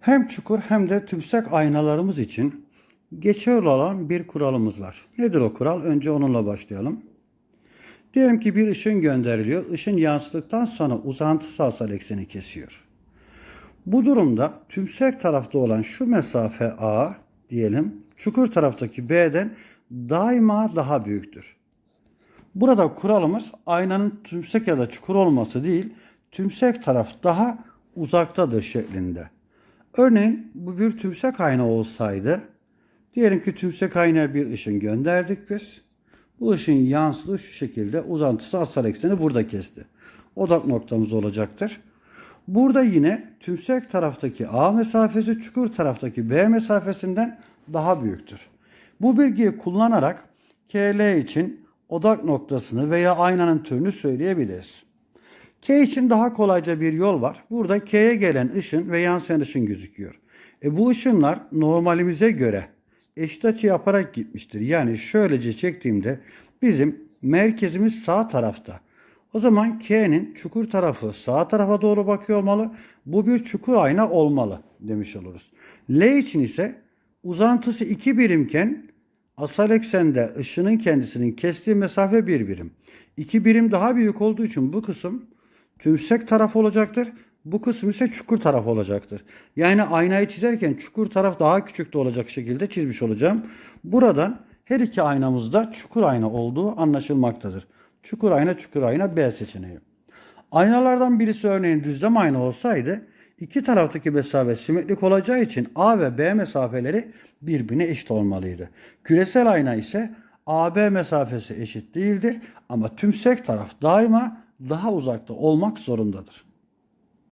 Hem çukur hem de tümsek aynalarımız için geçerli olan bir kuralımız var. Nedir o kural? Önce onunla başlayalım. Diyelim ki bir ışın gönderiliyor. Işın yansıdıktan sonra uzantısı asal ekseni kesiyor. Bu durumda tümsek tarafta olan şu mesafe A diyelim çukur taraftaki B'den daima daha büyüktür. Burada kuralımız aynanın tümsek ya da çukur olması değil, tümsek taraf daha uzaktadır şeklinde. Örneğin bu bir tümsek ayna olsaydı, diyelim ki tümsek aynaya bir ışın gönderdik biz. Bu ışın yansıdığı şu şekilde uzantısı asal ekseni burada kesti. Odak noktamız olacaktır. Burada yine tümsek taraftaki A mesafesi çukur taraftaki B mesafesinden daha büyüktür. Bu bilgiyi kullanarak KL için odak noktasını veya aynanın türünü söyleyebiliriz. K için daha kolayca bir yol var. Burada K'ye gelen ışın ve yansıyan ışın gözüküyor. E bu ışınlar normalimize göre eşit açı yaparak gitmiştir. Yani şöylece çektiğimde bizim merkezimiz sağ tarafta. O zaman K'nin çukur tarafı sağ tarafa doğru bakıyor olmalı. Bu bir çukur ayna olmalı demiş oluruz. L için ise uzantısı 2 birimken asal eksende ışının kendisinin kestiği mesafe 1 birim. 2 birim daha büyük olduğu için bu kısım tümsek taraf olacaktır. Bu kısım ise çukur taraf olacaktır. Yani aynayı çizerken çukur taraf daha küçük de olacak şekilde çizmiş olacağım. Buradan her iki aynamızda çukur ayna olduğu anlaşılmaktadır. Çukur ayna, çukur ayna B seçeneği. Aynalardan birisi örneğin düzlem ayna olsaydı iki taraftaki mesafe simetrik olacağı için A ve B mesafeleri birbirine eşit olmalıydı. Küresel ayna ise AB mesafesi eşit değildir ama tümsek taraf daima daha uzakta olmak zorundadır.